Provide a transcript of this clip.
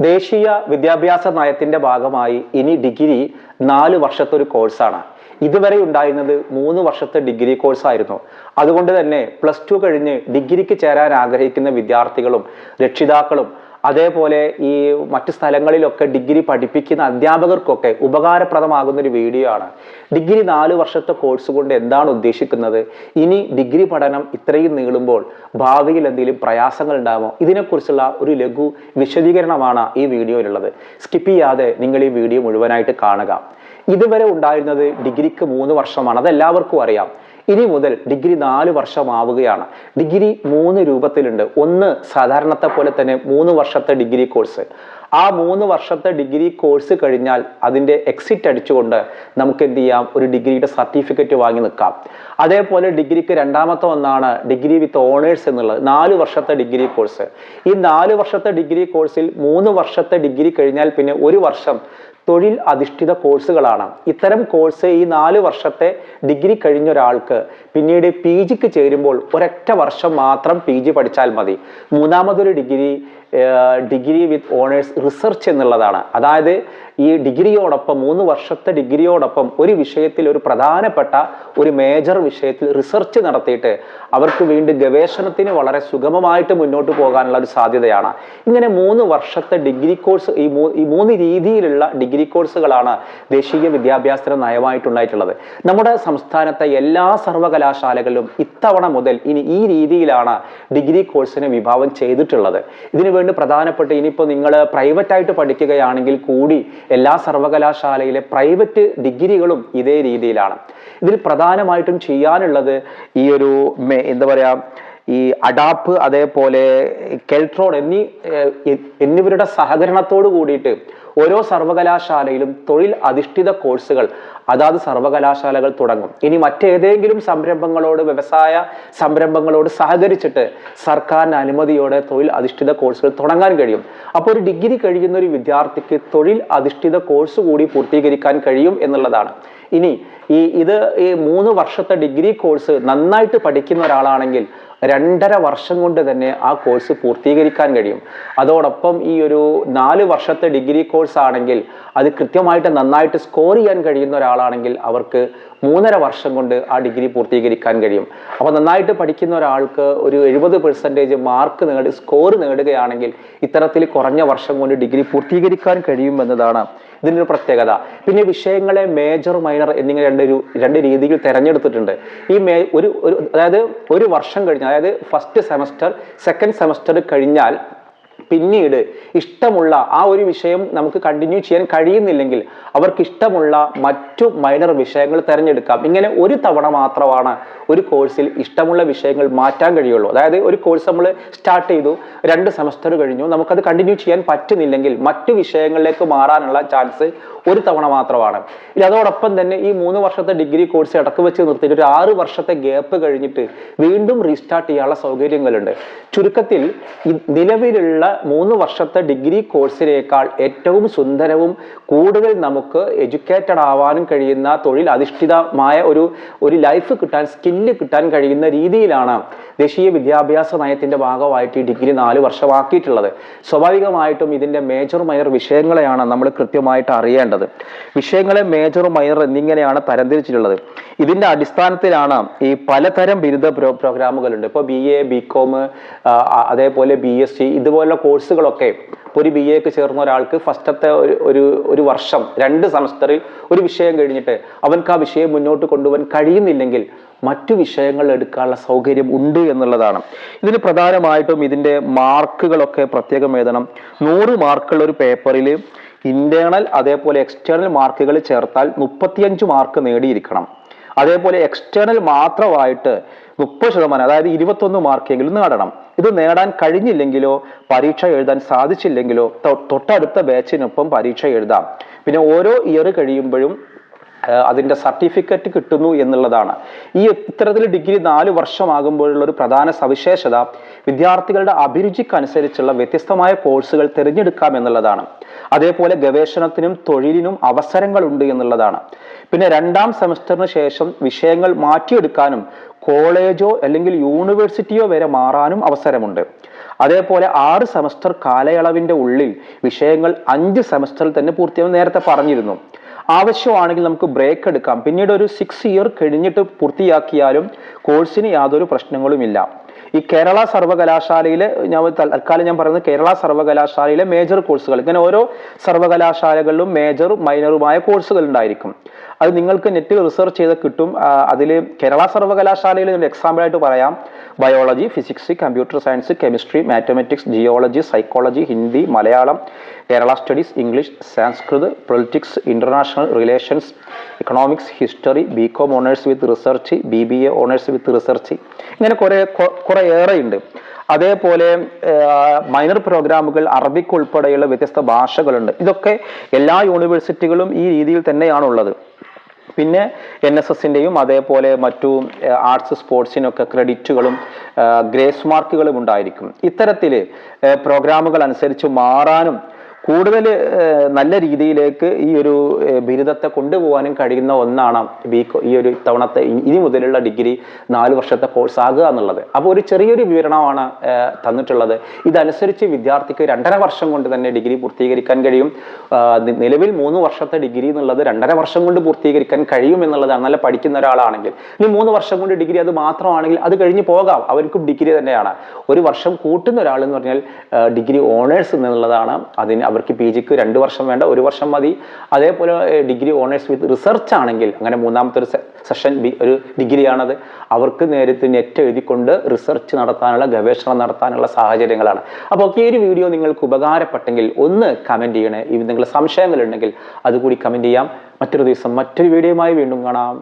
ദേശീയ വിദ്യാഭ്യാസ നയത്തിന്റെ ഭാഗമായി ഇനി ഡിഗ്രി നാല് വർഷത്തെ ഒരു കോഴ്സാണ്. ഇതുവരെ ഉണ്ടായിരുന്നത് മൂന്ന് വർഷത്തെ ഡിഗ്രി കോഴ്സ് ആയിരുന്നു അതുകൊണ്ട് തന്നെ പ്ലസ് ടു കഴിഞ്ഞ് ഡിഗ്രിക്ക് ചേരാൻ ആഗ്രഹിക്കുന്ന വിദ്യാർത്ഥികളും രക്ഷിതാക്കളും അതേപോലെ ഈ മറ്റു സ്ഥലങ്ങളിലൊക്കെ ഡിഗ്രി പഠിപ്പിക്കുന്ന അധ്യാപകർക്കൊക്കെ ഉപകാരപ്രദമാകുന്ന ഒരു വീഡിയോ ആണ്. ഡിഗ്രി നാല് വർഷത്തെ കോഴ്സ് കൊണ്ട് എന്താണ് ഉദ്ദേശിക്കുന്നത്? ഇനി ഡിഗ്രി പഠനം ഇത്രയും നീളുമ്പോൾ ഭാവിയിൽ എന്തെങ്കിലും പ്രയാസങ്ങൾ ഉണ്ടാകുമോ ഇതിനെക്കുറിച്ചുള്ള ഒരു ലഘു വിശദീകരണമാണ് ഈ വീഡിയോയിലുള്ളത്. സ്കിപ്പ് ചെയ്യാതെ നിങ്ങൾ ഈ വീഡിയോ മുഴുവനായിട്ട് കാണുക. ഇതുവരെ ഉണ്ടായിരുന്നത് ഡിഗ്രിക്ക് മൂന്ന് വർഷമാണ്. അതെല്ലാവർക്കും അറിയാം. ഇനി മുതൽ ഡിഗ്രി നാല് വർഷമാവുകയാണ്. ഡിഗ്രി മൂന്ന് രൂപത്തിലുണ്ട്. ഒന്ന് സാധാരണത്തെ പോലെ തന്നെ മൂന്ന് വർഷത്തെ ഡിഗ്രി കോഴ്സ്. ആ മൂന്ന് വർഷത്തെ ഡിഗ്രി കോഴ്സ് കഴിഞ്ഞാൽ അതിന്റെ എക്സിറ്റ് അടിച്ചുകൊണ്ട് നമുക്ക് എന്ത് ചെയ്യാം? ഒരു ഡിഗ്രിയുടെ സർട്ടിഫിക്കറ്റ് വാങ്ങി നിൽക്കാം. അതേപോലെ ഡിഗ്രിക്ക് രണ്ടാമത്തെ ഒന്നാണ് ഡിഗ്രി വിത്ത് ഓണേഴ്സ് എന്നുള്ളത്. നാല് വർഷത്തെ ഡിഗ്രി കോഴ്സ്. ഈ നാല് വർഷത്തെ ഡിഗ്രി കോഴ്സിൽ മൂന്ന് വർഷത്തെ ഡിഗ്രി കഴിഞ്ഞാൽ പിന്നെ ഒരു വർഷം തൊഴിൽ അധിഷ്ഠിത കോഴ്സുകളാണ്. ഇത്തരം കോഴ്സ് ഈ നാല് വർഷത്തെ ഡിഗ്രി കഴിഞ്ഞ ഒരാൾക്ക് പിന്നീട് പി ജിക്ക് ചേരുമ്പോൾ ഒരൊറ്റ വർഷം മാത്രം പി ജി പഠിച്ചാൽ മതി. മൂന്നാമതൊരു degree degree with honours research എന്നുള്ളതാണ്. അതായത് ഈ ഡിഗ്രിയോടൊപ്പം മൂന്ന് വർഷത്തെ ഡിഗ്രിയോടൊപ്പം ഒരു വിഷയത്തിൽ ഒരു പ്രധാനപ്പെട്ട ഒരു മേജർ വിഷയത്തിൽ റിസർച്ച് നടത്തിയിട്ട് അവർക്ക് വീണ്ടും ഗവേഷണത്തിന് വളരെ സുഗമമായിട്ട് മുന്നോട്ട് പോകാനുള്ള ഒരു സാധ്യതയാണ്. ഇങ്ങനെ മൂന്ന് വർഷത്തെ ഡിഗ്രി കോഴ്സ് ഈ മൂന്ന് രീതിയിലുള്ള ഡിഗ്രി കോഴ്സുകളാണ് ദേശീയ വിദ്യാഭ്യാസത്തിന് നയമായിട്ടുണ്ടായിട്ടുള്ളത്. നമ്മുടെ സംസ്ഥാനത്തെ എല്ലാ സർവകലാശാലകളിലും ഇത്തവണ മുതൽ ഇനി ഈ രീതിയിലാണ് ഡിഗ്രി കോഴ്സിനെ വിഭാവം ചെയ്തിട്ടുള്ളത്. ഇതിനു വേണ്ടി പ്രധാനപ്പെട്ട് ഇനിയിപ്പോൾ നിങ്ങൾ പ്രൈവറ്റ് ആയിട്ട് പഠിക്കുകയാണെങ്കിൽ കൂടി എല്ലാ സർവകലാശാലയിലെ പ്രൈവറ്റ് ഡിഗ്രികളും ഇതേ രീതിയിലാണ്. ഇതിൽ പ്രധാനമായിട്ടും ചെയ്യാനുള്ളത് ഈ ഒരു എന്താ പറയുക ഈ അഡാപ്പ് അതേപോലെ കെൽട്രോൺ എന്നീ എന്നിവരുടെ സഹകരണത്തോട് കൂടിയിട്ട് ഓരോ സർവകലാശാലയിലും തൊഴിൽ അധിഷ്ഠിത കോഴ്സുകൾ അതാത് സർവകലാശാലകൾ തുടങ്ങും. ഇനി മറ്റേതെങ്കിലും സംരംഭങ്ങളോട് വ്യവസായ സംരംഭങ്ങളോട് സഹകരിച്ചിട്ട് സർക്കാരിന് അനുമതിയോടെ തൊഴിൽ അധിഷ്ഠിത കോഴ്സുകൾ തുടങ്ങാൻ കഴിയും. അപ്പോൾ ഒരു ഡിഗ്രി കഴിയുന്ന ഒരു വിദ്യാർത്ഥിക്ക് തൊഴിൽ അധിഷ്ഠിത കോഴ്സ് കൂടി പൂർത്തീകരിക്കാൻ കഴിയും എന്നുള്ളതാണ്. ഇനി ഈ ഇത് ഈ മൂന്ന് വർഷത്തെ ഡിഗ്രി കോഴ്സ് നന്നായിട്ട് പഠിക്കുന്ന ഒരാളാണെങ്കിൽ രണ്ടര വർഷം കൊണ്ട് തന്നെ ആ കോഴ്സ് പൂർത്തീകരിക്കാൻ കഴിയും. അതോടൊപ്പം ഈ ഒരു നാല് വർഷത്തെ ഡിഗ്രി കോഴ്സ് ആണെങ്കിൽ അത് കൃത്യമായിട്ട് നന്നായിട്ട് സ്കോർ ചെയ്യാൻ കഴിയുന്ന ഒരാളാണെങ്കിൽ അവർക്ക് മൂന്നര വർഷം കൊണ്ട് ആ ഡിഗ്രി പൂർത്തീകരിക്കാൻ കഴിയും. അപ്പോൾ നന്നായിട്ട് പഠിക്കുന്ന ഒരാൾക്ക് ഒരു എഴുപത് പെർസെന്റേജ് മാർക്ക് നേടി സ്കോർ നേടുകയാണെങ്കിൽ ഇത്തരത്തിൽ കുറഞ്ഞ വർഷം കൊണ്ട് ഡിഗ്രി പൂർത്തീകരിക്കാൻ കഴിയുമെന്നതാണ് ഇതിന്റെ ഒരു പ്രത്യേകത. പിന്നെ വിഷയങ്ങളെ മേജർ മൈനർ എന്നിങ്ങനെ രണ്ട് രണ്ട് രീതിയിൽ തിരഞ്ഞെടുത്തിട്ടുണ്ട്. ഈ മേ ഒരു അതായത് ഒരു വർഷം കഴിഞ്ഞ അതായത് ഫസ്റ്റ് സെമസ്റ്റർ സെക്കൻഡ് സെമസ്റ്റർ കഴിഞ്ഞാൽ പിന്നീട് ഇഷ്ടമുള്ള ആ ഒരു വിഷയം നമുക്ക് കണ്ടിന്യൂ ചെയ്യാൻ കഴിയുന്നില്ലെങ്കിൽ അവർക്ക് ഇഷ്ടമുള്ള മറ്റു മൈനർ വിഷയങ്ങൾ തിരഞ്ഞെടുക്കാം. ഇങ്ങനെ ഒരു തവണ മാത്രമാണ് ഒരു കോഴ്സിൽ ഇഷ്ടമുള്ള വിഷയങ്ങൾ മാറ്റാൻ കഴിയുള്ളൂ. അതായത് ഒരു കോഴ്സ് നമ്മൾ സ്റ്റാർട്ട് ചെയ്തു രണ്ട് സെമസ്റ്റർ കഴിഞ്ഞു നമുക്കത് കണ്ടിന്യൂ ചെയ്യാൻ പറ്റുന്നില്ലെങ്കിൽ മറ്റു വിഷയങ്ങളിലേക്ക് മാറാനുള്ള ചാൻസ് ഒരു തവണ മാത്രമാണ്. ഇനി അതോടൊപ്പം തന്നെ ഈ മൂന്ന് വർഷത്തെ ഡിഗ്രി കോഴ്സ് ഇടയ്ക്ക് വെച്ച് നിർത്തിയിട്ട് ഒരു ആറ് വർഷത്തെ ഗ്യാപ്പ് കഴിഞ്ഞിട്ട് വീണ്ടും റീസ്റ്റാർട്ട് ചെയ്യാനുള്ള സൗകര്യങ്ങളുണ്ട്. ചുരുക്കത്തിൽ നിലവിലുള്ള മൂന്ന് വർഷത്തെ ഡിഗ്രി കോഴ്സിനേക്കാൾ ഏറ്റവും സുന്ദരവും കൂടുതൽ നമുക്ക് എഡ്യൂക്കേറ്റഡ് ആവാനും കഴിയുന്ന തൊഴിൽ അധിഷ്ഠിതമായ ഒരു ഒരു ലൈഫ് കിട്ടാൻ സ്കില്ല് കിട്ടാൻ കഴിയുന്ന രീതിയിലാണ് ദേശീയ വിദ്യാഭ്യാസ നയത്തിന്റെ ഭാഗമായിട്ട് ഈ ഡിഗ്രി നാല് വർഷമാക്കിയിട്ടുള്ളത്. സ്വാഭാവികമായിട്ടും ഇതിന്റെ മേജർ മൈനർ വിഷയങ്ങളെയാണ് നമ്മൾ കൃത്യമായിട്ട് അറിയേണ്ടത്. വിഷയങ്ങളെ മേജർ മൈനർ എന്നിങ്ങനെയാണ് തരംതിരിച്ചിട്ടുള്ളത്. ഇതിന്റെ അടിസ്ഥാനത്തിലാണ് ഈ പലതരം ബിരുദ പ്രോ പ്രോഗ്രാമുകളുണ്ട് ഇപ്പോൾ ബി എ ബി കോം അതേപോലെ ബി എസ് സി ഇതുപോലുള്ള കോഴ്സുകളൊക്കെ ഇപ്പോൾ ഒരു ബി എക്ക് ചേർന്ന ഒരാൾക്ക് ഫസ്റ്റത്തെ ഒരു ഒരു വർഷം രണ്ട് സെമസ്റ്ററിൽ ഒരു വിഷയം കഴിഞ്ഞിട്ട് അവൻക്ക് ആ വിഷയം മുന്നോട്ട് കൊണ്ടുപോകാൻ കഴിയുന്നില്ലെങ്കിൽ മറ്റു വിഷയങ്ങൾ എടുക്കാനുള്ള സൗകര്യം ഉണ്ട് എന്നുള്ളതാണ്. ഇതിന് പ്രധാനമായിട്ടും ഇതിന്റെ മാർക്കുകളൊക്കെ പ്രത്യേകം എഴുതണം. നൂറ് മാർക്കുള്ള ഒരു പേപ്പറിൽ ഇന്റേണൽ അതേപോലെ എക്സ്റ്റേണൽ മാർക്കുകൾ ചേർത്താൽ മുപ്പത്തിയഞ്ച് മാർക്ക് നേടിയിരിക്കണം. അതേപോലെ എക്സ്റ്റേണൽ മാത്രമായിട്ട് മുപ്പത് ശതമാനം അതായത് ഇരുപത്തൊന്ന് മാർക്കെങ്കിലും നേടണം. ഇത് നേടാൻ കഴിഞ്ഞില്ലെങ്കിലോ പരീക്ഷ എഴുതാൻ സാധിച്ചില്ലെങ്കിലോ തൊട്ടടുത്ത ബാച്ചിനൊപ്പം പരീക്ഷ എഴുതാം. പിന്നെ ഓരോ ഇയർ കഴിയുമ്പോഴും ആഹ് അതിന്റെ സർട്ടിഫിക്കറ്റ് കിട്ടുന്നു എന്നുള്ളതാണ്. ഈ ഇത്തരത്തിൽ ഡിഗ്രി നാല് വർഷമാകുമ്പോഴുള്ള ഒരു പ്രധാന സവിശേഷത വിദ്യാർത്ഥികളുടെ അഭിരുചിക്കനുസരിച്ചുള്ള വ്യത്യസ്തമായ കോഴ്സുകൾ തിരഞ്ഞെടുക്കാം എന്നുള്ളതാണ്. അതേപോലെ ഗവേഷണത്തിനും തൊഴിലിനും അവസരങ്ങളുണ്ട് എന്നുള്ളതാണ്. പിന്നെ രണ്ടാം സെമസ്റ്ററിന് ശേഷം വിഷയങ്ങൾ മാറ്റിയെടുക്കാനും കോളേജോ അല്ലെങ്കിൽ യൂണിവേഴ്സിറ്റിയോ വരെ മാറാനും അവസരമുണ്ട്. അതേപോലെ ആറ് സെമസ്റ്റർ കാലയളവിന്റെ ഉള്ളിൽ വിഷയങ്ങൾ അഞ്ച് സെമസ്റ്ററിൽ തന്നെ പൂർത്തിയാവും നേരത്തെ പറഞ്ഞിരുന്നു. ആവശ്യമാണെങ്കിൽ നമുക്ക് ബ്രേക്ക് എടുക്കാം. പിന്നീട് ഒരു സിക്സ് ഇയർ കഴിഞ്ഞിട്ട് പൂർത്തിയാക്കിയാലും കോഴ്സിന് യാതൊരു പ്രശ്നങ്ങളുമില്ല. ഈ കേരള സർവകലാശാലയിലെ ഞാൻ തൽക്കാലം ഞാൻ പറയുന്നത് കേരള സർവകലാശാലയിലെ മേജർ കോഴ്സുകൾ ഇങ്ങനെ ഓരോ സർവകലാശാലകളിലും മേജറും മൈനറുമായ കോഴ്സുകൾ ഉണ്ടായിരിക്കും. അത് നിങ്ങൾക്ക് നെറ്റിൽ റിസർച്ച് ചെയ്ത് കിട്ടും. അതിൽ കേരള സർവകലാശാലയിൽ ഒരു എക്സാമ്പിളായിട്ട് പറയാം. Biology physics computer science chemistry mathematics geology psychology Hindi Malayalam Kerala studies English Sanskrit politics international relations economics history B com honours with research B B A honours with research ഇങ്ങനെ കുറേ കുറേ ഏറെയുണ്ട്. അതേപോലെ മൈനർ പ്രോഗ്രാമുകൾ Arabic ഉൾപ്പെടെയുള്ള വ്യത്യസ്ത ഭാഷകളുണ്ട്. ഇതൊക്കെ എല്ലാ യൂണിവേഴ്സിറ്റികളും ഈ രീതിയിൽ തന്നെയാണുള്ളത്. പിന്നെ എൻ എസ് എസിന്റെയും അതേപോലെ മറ്റു ആർട്സ് സ്പോർട്സിനൊക്കെ ക്രെഡിറ്റുകളും ഗ്രേസ് മാർക്കുകളും ഉണ്ടായിരിക്കും. ഇത്തരത്തിൽ പ്രോഗ്രാമുകൾ അനുസരിച്ച് മാറാനും കൂടുതൽ നല്ല രീതിയിലേക്ക് ഈ ഒരു ബിരുദത്തെ കൊണ്ടുപോകാനും കഴിയുന്ന ഒന്നാണ് ബി ഈ ഒരു ഇത്തവണത്തെ ഇ- ഇനി മുതലുള്ള ഡിഗ്രി നാല് വർഷത്തെ കോഴ്സ് ആകുക എന്നുള്ളത്. അപ്പോൾ ഒരു ചെറിയൊരു വിവരണമാണ് തന്നിട്ടുള്ളത്. ഇതനുസരിച്ച് വിദ്യാർത്ഥിക്ക് രണ്ടര വർഷം കൊണ്ട് തന്നെ ഡിഗ്രി പൂർത്തീകരിക്കാൻ കഴിയും. നിലവിൽ മൂന്ന് വർഷത്തെ ഡിഗ്രി എന്നുള്ളത് രണ്ടര വർഷം കൊണ്ട് പൂർത്തീകരിക്കാൻ കഴിയും എന്നുള്ളതാണ്. നല്ല പഠിക്കുന്ന ഒരാളാണെങ്കിൽ ഇനി മൂന്ന് വർഷം കൊണ്ട് ഡിഗ്രി അത് മാത്രമാണെങ്കിൽ അത് കഴിഞ്ഞ് പോകാം. അവർക്കും ഡിഗ്രി തന്നെയാണ്. ഒരു വർഷം കൂട്ടുന്ന ഒരാൾ എന്ന് പറഞ്ഞാൽ ഡിഗ്രി ഓണേഴ്സ് എന്നുള്ളതാണ്. അതിന് അവർക്ക് പി ജിക്ക് രണ്ട് വർഷം വേണ്ട ഒരു വർഷം മതി. അതേപോലെ ഡിഗ്രി ഓണേഴ്സ് വിത്ത് റിസർച്ച് ആണെങ്കിൽ അങ്ങനെ മൂന്നാമത്തെ ഒരു സെഷൻ ഒരു ഡിഗ്രിയാണത്. അവർക്ക് നേരിട്ട് നെറ്റ് എഴുതിക്കൊണ്ട് റിസർച്ച് നടത്താനുള്ള ഗവേഷണം നടത്താനുള്ള സാഹചര്യങ്ങളാണ്. അപ്പോൾ ഈ ഒരു വീഡിയോ നിങ്ങൾക്ക് ഉപകാരപ്പെട്ടെങ്കിൽ ഒന്ന് കമന്റ് ചെയ്യണേ. ഇത് നിങ്ങളുടെ സംശയങ്ങളുണ്ടെങ്കിൽ അതുകൂടി കമന്റ് ചെയ്യാം. മറ്റൊരു ദിവസം മറ്റൊരു വീഡിയോയുമായി വീണ്ടും കാണാം.